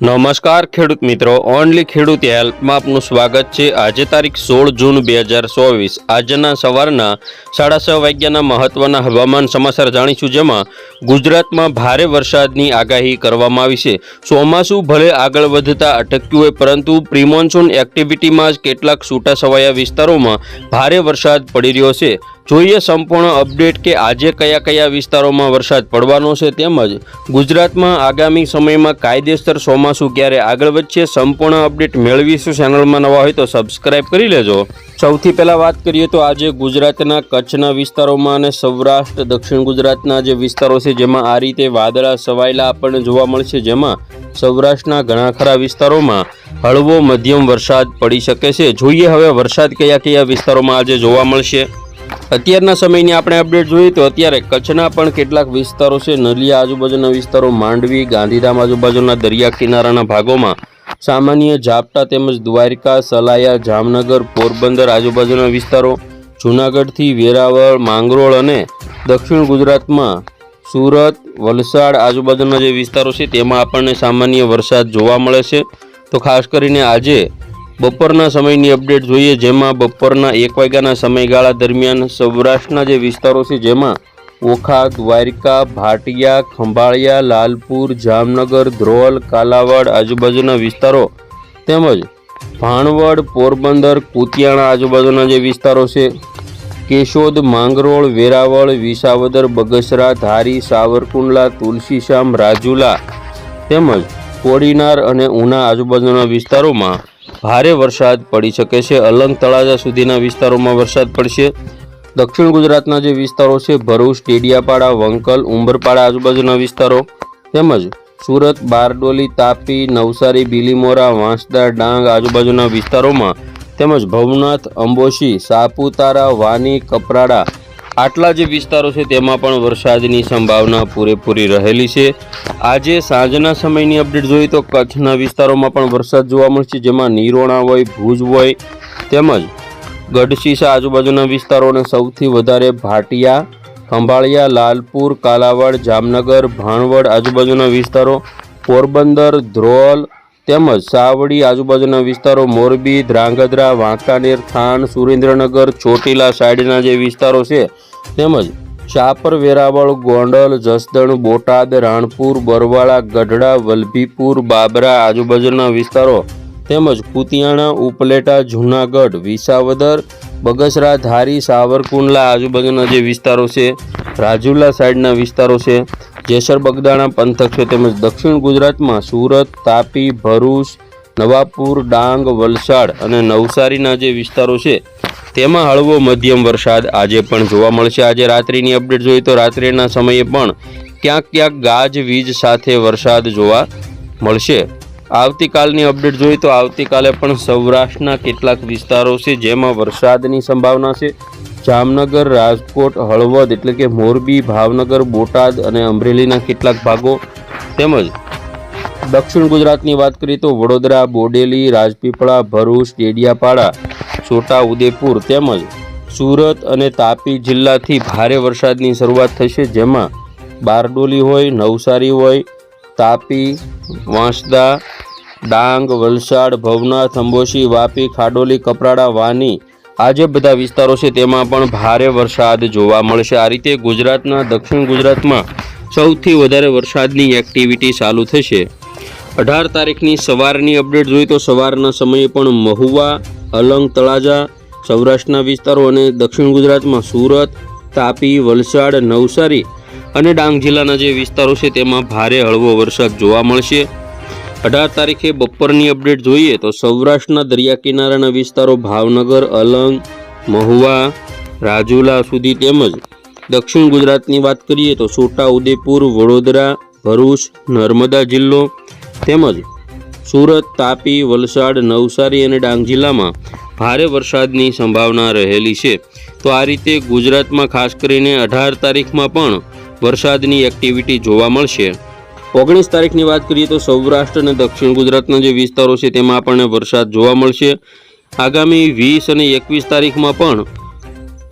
નમસ્કાર ખેડૂત મિત્રો, ઓનલી ખેડૂત હેલ્પમાં આપનું સ્વાગત છે. આજે તારીખ સોળ જૂન બે હજાર ચોવીસ. આજના સવારના સાડા છ વાગ્યાના મહત્વના હવામાન સમાચાર જાણીશું, જેમાં ગુજરાતમાં ભારે વરસાદની આગાહી કરવામાં આવી છે. ચોમાસું ભલે આગળ વધતા અટક્યું હોય, પરંતુ પ્રિમોન્સૂન એક્ટિવિટીમાં જ કેટલાક છૂટાછવાયા વિસ્તારોમાં ભારે વરસાદ પડી રહ્યો છે. જોઈએ સંપૂર્ણ અપડેટ કે આજે કયા કયા વિસ્તારોમાં વરસાદ પડવાનો છે તેમજ ગુજરાતમાં આગામી સમયમાં કાયદેસર ચોમાસું ક્યારે આગળ વધશે સંપૂર્ણ અપડેટ મેળવીશું ચેનલમાં નવા હોય તો સબસ્ક્રાઇબ કરી લેજો. સૌથી પહેલાં વાત કરીએ તો આજે ગુજરાતના કચ્છના વિસ્તારોમાં અને સૌરાષ્ટ્ર, દક્ષિણ ગુજરાતના જે વિસ્તારો છે જેમાં આ રીતે વાદળા સવાયેલા આપણને જોવા મળશે જેમાં સૌરાષ્ટ્રના ઘણા ખરા વિસ્તારોમાં હળવો મધ્યમ વરસાદ પડી શકે છે. જોઈએ હવે વરસાદ કયા કયા વિસ્તારોમાં આજે જોવા મળશે. અત્યારના સમયની આપણે અપડેટ જોઈએ તો અત્યારે કચ્છના પણ કેટલાક વિસ્તારો છે. નલિયા આજુબાજુના વિસ્તારો, માંડવી, ગાંધીધામ આજુબાજુના દરિયા કિનારાના ભાગોમાં સામાન્ય ઝાપટા તેમજ દ્વારકા, સલાયા, જામનગર, પોરબંદર આજુબાજુના વિસ્તારો, જૂનાગઢથી વેરાવળ, માંગરોળ અને દક્ષિણ ગુજરાતમાં સુરત, વલસાડ આજુબાજુના જે વિસ્તારો છે તેમાં આપણને સામાન્ય વરસાદ જોવા મળે છે. તો ખાસ કરીને આજે બપોરના સમયની અપડેટ જોઈએ, જેમાં બપોરના એક વાગ્યાના સમયગાળા દરમિયાન સૌરાષ્ટ્રના જે વિસ્તારો છે, જેમાં ઓખા, દ્વારકા, ભાટિયા, ખંભાળિયા, લાલપુર, જામનગર, ધ્રોલ, કાલાવાડ આજુબાજુના વિસ્તારો તેમજ ભાણવડ, પોરબંદર, કુતિયાણા આજુબાજુના જે વિસ્તારો છે, કેશોદ, માંગરોળ, વેરાવળ, વિસાવદર, બગસરા, ધારી, સાવરકુંડલા, તુલસીશ્યામ, રાજુલા તેમજ કોડીનાર અને ઉના આજુબાજુના વિસ્તારોમાં ભારે વરસાદ પડી શકે છે. અલંગ તળાજા સુધીના વિસ્તારોમાં વરસાદ પડશે. દક્ષિણ ગુજરાતના જે વિસ્તારો છે, ભરૂચ ટેડિયાપાડા વંકલ, ઉંબરપાડા આજુબાજુના વિસ્તારો તેમજ સુરત, બારડોલી, તાપી, નવસારી, બીલીમોરા, વાંસદા, ડાંગ આજુબાજુના વિસ્તારોમાં તેમજ ભવનાથ, અંબોશી, સાપુતારા, વાની, કપરાડા આટલા જે વિસ્તારો છે તેમાં પણ વરસાદની સંભાવના પૂરેપૂરી રહેલી છે. આજે સાંજના સમયની અપડેટ જોઈએ તો કચ્છના વિસ્તારોમાં પણ વરસાદ જોવા મળશે, જેમાં નિરોણા હોય, ભુજ હોય, તેમજ ગઢશીસા આજુબાજુના વિસ્તારોને સૌથી વધારે ભાટિયા, ખંભાળિયા, લાલપુર, કાલાવાડ, જામનગર, ભાણવડ આજુબાજુના વિસ્તારો, પોરબંદર, ધ્રોલ, તેમજ સાવડી આજુબાજુના વિસ્તારો, મોરબી, ધ્રાંગધ્રા, વાંકાનેર થાન સુરેન્દ્રનગર, ચોટીલા સાઈડના જે વિસ્તારો છે તેમજ ચાપર, વેરાવળ, ગોંડલ, જસદણ, બોટાદ, રાણપુર, બરવાળા, ગઢડા, વલભીપુર, બાબરા આજુબાજુના વિસ્તારો તેમજ કુતિયાણા, ઉપલેટા, જૂનાગઢ, વિસાવદર, બગસરા, ધારી, સાવરકુંડલા આજુબાજુના જે વિસ્તારો છે, રાજુલા સાઈડના વિસ્તારો છે, જેસર, બગદાણા પંથક છે તેમજ દક્ષિણ ગુજરાતમાં સુરત, તાપી, ભરૂચ, નવાપુર, ડાંગ, વલસાડ અને નવસારીના જે વિસ્તારો છે તેમાં હળવો મધ્યમ વરસાદ આજે પણ જોવા મળશે. આજે રાત્રિની અપડેટ જોઈએ તો રાત્રિના સમયે પણ ક્યાંક ક્યાંક ગાજ, વીજ સાથે વરસાદ જોવા મળશે. આવતીકાલની અપડેટ જોઈએ તો આવતીકાલે પણ સૌરાષ્ટ્રના કેટલાક વિસ્તારો છે જેમાં વરસાદની સંભાવના છે. જામનગર, રાજકોટ, હળવદ એટલે કે મોરબી, ભાવનગર, બોટાદ અને અમરેલીના કેટલાક ભાગો તેમજ દક્ષિણ ગુજરાતની વાત કરીએ તો વડોદરા, બોડેલી, રાજપીપળા, ભરૂચ, ડેડિયાપાડા છોટા ઉદેપુર તેમજ સુરત અને તાપી જિલ્લાથી ભારે વરસાદની શરૂઆત થશે, જેમાં બારડોલી હોય, નવસારી હોય, તાપી, વાંસદા, ડાંગ, વલસાડ, ભવનાથ, અંબોશી, વાપી, ખાડોલી, કપરાડા, વાની આ જે બધા વિસ્તારો છે તેમાં પણ ભારે વરસાદ જોવા મળશે. આ રીતે ગુજરાતના દક્ષિણ ગુજરાતમાં સૌથી વધારે વરસાદની એક્ટિવિટી ચાલુ થશે. અઢાર તારીખની સવારની અપડેટ જોઈએ તો સવારના સમયે પણ મહુવા, અલંગ તળાજા, સૌરાષ્ટ્રના વિસ્તારો અને દક્ષિણ ગુજરાતમાં સુરત, તાપી, વલસાડ, નવસારી અને ડાંગ જિલ્લાના જે વિસ્તારો છે તેમાં ભારે હળવો વરસાદ જોવા મળશે. અઢાર તારીખે બપોરની અપડેટ જોઈએ તો સૌરાષ્ટ્રના દરિયા કિનારાના વિસ્તારો ભાવનગર, અલંગ, મહુવા, રાજુલા સુધી તેમજ દક્ષિણ ગુજરાતની વાત કરીએ તો છોટા ઉદેપુર, વડોદરા, ભરૂચ, નર્મદા જિલ્લો તેમજ સુરત, તાપી, વલસાડ, નવસારી અને ડાંગ જિલ્લામાં ભારે વરસાદની સંભાવના રહેલી છે. તો આ રીતે ગુજરાતમાં ખાસ કરીને અઢાર તારીખમાં પણ વરસાદની એક્ટિવિટી જોવા મળશે. ઓગણીસ તારીખની વાત કરીએ તો સૌરાષ્ટ્ર અને દક્ષિણ ગુજરાતના જે વિસ્તારો છે તેમાં આપણને વરસાદ જોવા મળશે. આગામી વીસ અને એકવીસ તારીખમાં પણ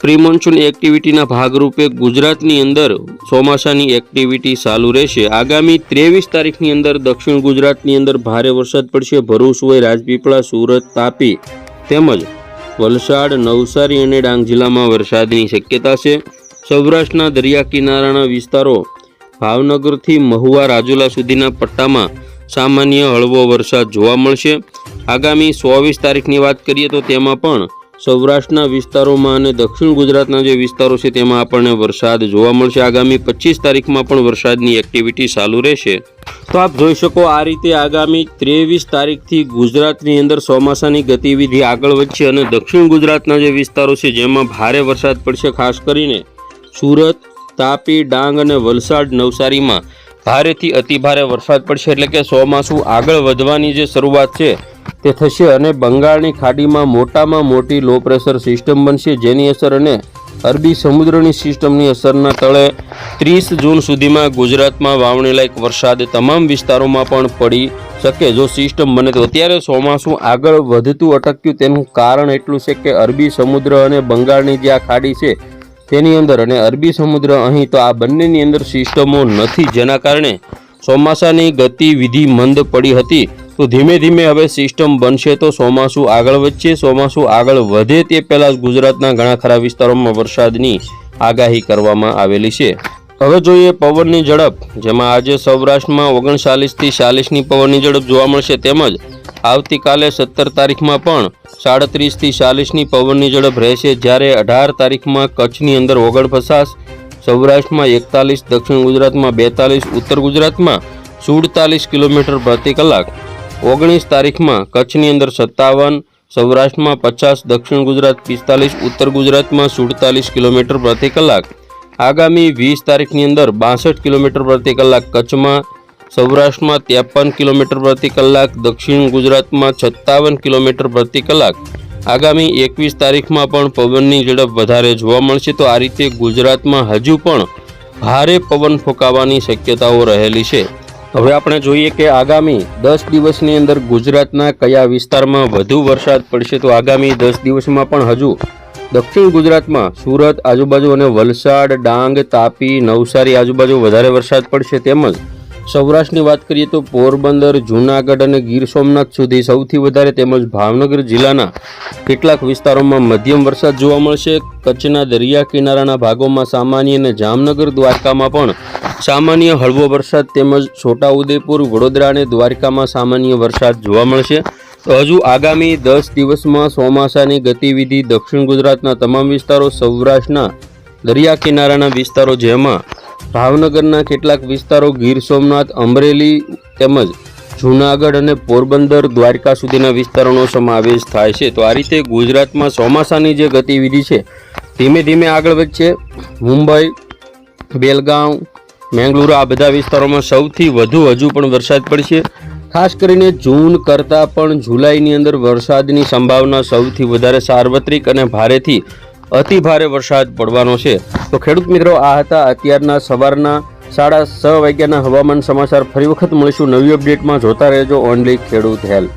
પ્રી મોન્સૂન એક્ટિવિટીના ભાગરૂપે ગુજરાતની અંદર ચોમાસાની એક્ટિવિટી ચાલુ રહેશે. આગામી ત્રેવીસ તારીખની અંદર દક્ષિણ ગુજરાતની અંદર ભારે વરસાદ પડશે. ભરૂચ હોય રાજપીપળા, સુરત, તાપી તેમજ વલસાડ, નવસારી અને ડાંગ જિલ્લામાં વરસાદની શક્યતા છે. સૌરાષ્ટ્રના દરિયા કિનારાના વિસ્તારો ભાવનગરથી મહુવા, રાજુલા સુધીના પટ્ટામાં સામાન્ય હળવો વરસાદ જોવા મળશે. આગામી ચોવીસ તારીખની વાત કરીએ તો તેમાં પણ સૌરાષ્ટ્રના વિસ્તારોમાં અને દક્ષિણ ગુજરાતના જે વિસ્તારો છે તેમાં આપણને વરસાદ જોવા મળશે. આગામી પચીસ તારીખમાં પણ વરસાદની એક્ટિવિટી ચાલુ રહેશે. તો આપ જોઈ શકો આ રીતે આગામી ત્રેવીસ તારીખથી ગુજરાતની અંદર ચોમાસાની ગતિવિધિ આગળ વધશે અને દક્ષિણ ગુજરાતના જે વિસ્તારો છે જેમાં ભારે વરસાદ પડશે, ખાસ કરીને સુરત, તાપી, ડાંગ અને વલસાડ નવસારીમાં ભારેથી અતિભારે વરસાદ પડશે. એટલે કે ચોમાસું આગળ વધવાની જે શરૂઆત છે તે થશે અને બંગાળની ખાડીમાં મોટામાં મોટી લો પ્રેશર સિસ્ટમ બનશે, જેની અસર અને અરબી સમુદ્રની સિસ્ટમની અસરના તળે ત્રીસ જૂન સુધીમાં ગુજરાતમાં વાવણી લાયક વરસાદ તમામ વિસ્તારોમાં પણ પડી શકે. જો સિસ્ટમ બને તો અત્યારે ચોમાસું આગળ વધતું અટક્યું તેનું કારણ એટલું છે કે અરબી સમુદ્ર અને બંગાળની જે આ ખાડી છે તેની અંદર અને અરબી સમુદ્ર અહીં તો આ બંનેની અંદર સિસ્ટમો નથી. જેના કારણે ચોમાસાની ગતિવિધિ મંદ પડી હતી. તો ધીમે ધીમે હવે સિસ્ટમ બનશે તો ચોમાસું આગળ વધશે. ચોમાસું આગળ વધે તે પહેલાં ગુજરાતના ઘણા ખરા વિસ્તારોમાં વરસાદની આગાહી કરવામાં આવેલી છે. હવે જોઈએ પવનની ઝડપ. જેમાં આજે સૌરાષ્ટ્રમાં ઓગણચાલીસથી ચાલીસની પવનની ઝડપ જોવા મળશે તેમજ આવતીકાલે સત્તર તારીખમાં પણ સાડત્રીસથી ચાલીસની પવનની ઝડપ રહેશે. જ્યારે અઢાર તારીખમાં કચ્છની અંદર ઓગણપચાસ સૌરાષ્ટ્રમાં એકતાલીસ, દક્ષિણ ગુજરાતમાં બેતાલીસ, ઉત્તર ગુજરાતમાં સુડતાલીસ કિલોમીટર પ્રતિ કલાક. ઓગણીસ તારીખમાં કચ્છની અંદર સત્તાવન, સૌરાષ્ટ્રમાં પચાસ, દક્ષિણ ગુજરાત પિસ્તાલીસ, ઉત્તર ગુજરાતમાં સુડતાલીસ કિલોમીટર પ્રતિ કલાક. આગામી વીસ તારીખની અંદર બાસઠ કિલોમીટર પ્રતિ કલાક કચ્છમાં, સૌરાષ્ટ્રમાં ત્રેપન કિલોમીટર પ્રતિ કલાક, દક્ષિણ ગુજરાતમાં સત્તાવન કિલોમીટર પ્રતિ કલાક. આગામી એકવીસ તારીખમાં પણ પવનની ઝડપ વધારે જોવા મળશે, તો આ રીતે ગુજરાતમાં હજુ પણ ભારે પવન ફૂંકાવાની શક્યતાઓ રહેલી છે. હવે આપણે જોઈએ કે આગામી દસ દિવસની અંદર ગુજરાતના કયા વિસ્તારમાં વધુ વરસાદ પડશે તો આગામી દસ દિવસમાં પણ હજુ દક્ષિણ ગુજરાતમાં સુરત આજુબાજુ અને વલસાડ, ડાંગ, તાપી, નવસારી આજુબાજુ વધારે વરસાદ પડશે તેમજ સૌરાષ્ટ્રની વાત કરીએ તો પોરબંદર, જૂનાગઢ અને ગીર સોમનાથ સુધી સૌથી વધારે તેમજ ભાવનગર જિલ્લાના કેટલાક વિસ્તારોમાં મધ્યમ વરસાદ જોવા મળશે. કચ્છના દરિયા કિનારાના ભાગોમાં સામાન્ય અને જામનગર દ્વારકામાં પણ સામાન્ય હળવો વરસાદ તેમજ છોટાઉદેપુર, વડોદરા અને દ્વારકામાં સામાન્ય વરસાદ જોવા મળશે. તો હજુ આગામી દસ દિવસમાં ચોમાસાની ગતિવિધિ દક્ષિણ ગુજરાતના તમામ વિસ્તારો, સૌરાષ્ટ્રના દરિયા કિનારાના વિસ્તારો જેમાં ભાવનગરના કેટલાક વિસ્તારો ગીર સોમનાથ, અમરેલી તેમજ જૂનાગઢ અને પોરબંદર દ્વારકા સુધીના વિસ્તારોનો સમાવેશ થાય છે. તો આ રીતે ગુજરાતમાં ચોમાસાની જે ગતિવિધિ છે, ધીમે ધીમે આગળ વધશે. મુંબઈ બેલગાંવ મેંગલુરુ આ બધા વિસ્તારોમાં સૌથી વધુ હજુ પણ વરસાદ પડશે. ખાસ કરીને જૂન કરતાં પણ જુલાઈની અંદર વરસાદની સંભાવના સૌથી વધારે સાર્વત્રિક અને ભારેથી અતિ ભારે વરસાદ પડવાનો છે. તો ખેડૂત મિત્રો, આ હતા અત્યારના સવારના સાડા છ વાગ્યાના હવામાન સમાચાર. ફરી વખત મળીશું નવી અપડેટમાં. જોતા રહેજો ઓનલી ખેડૂત હેલ્પ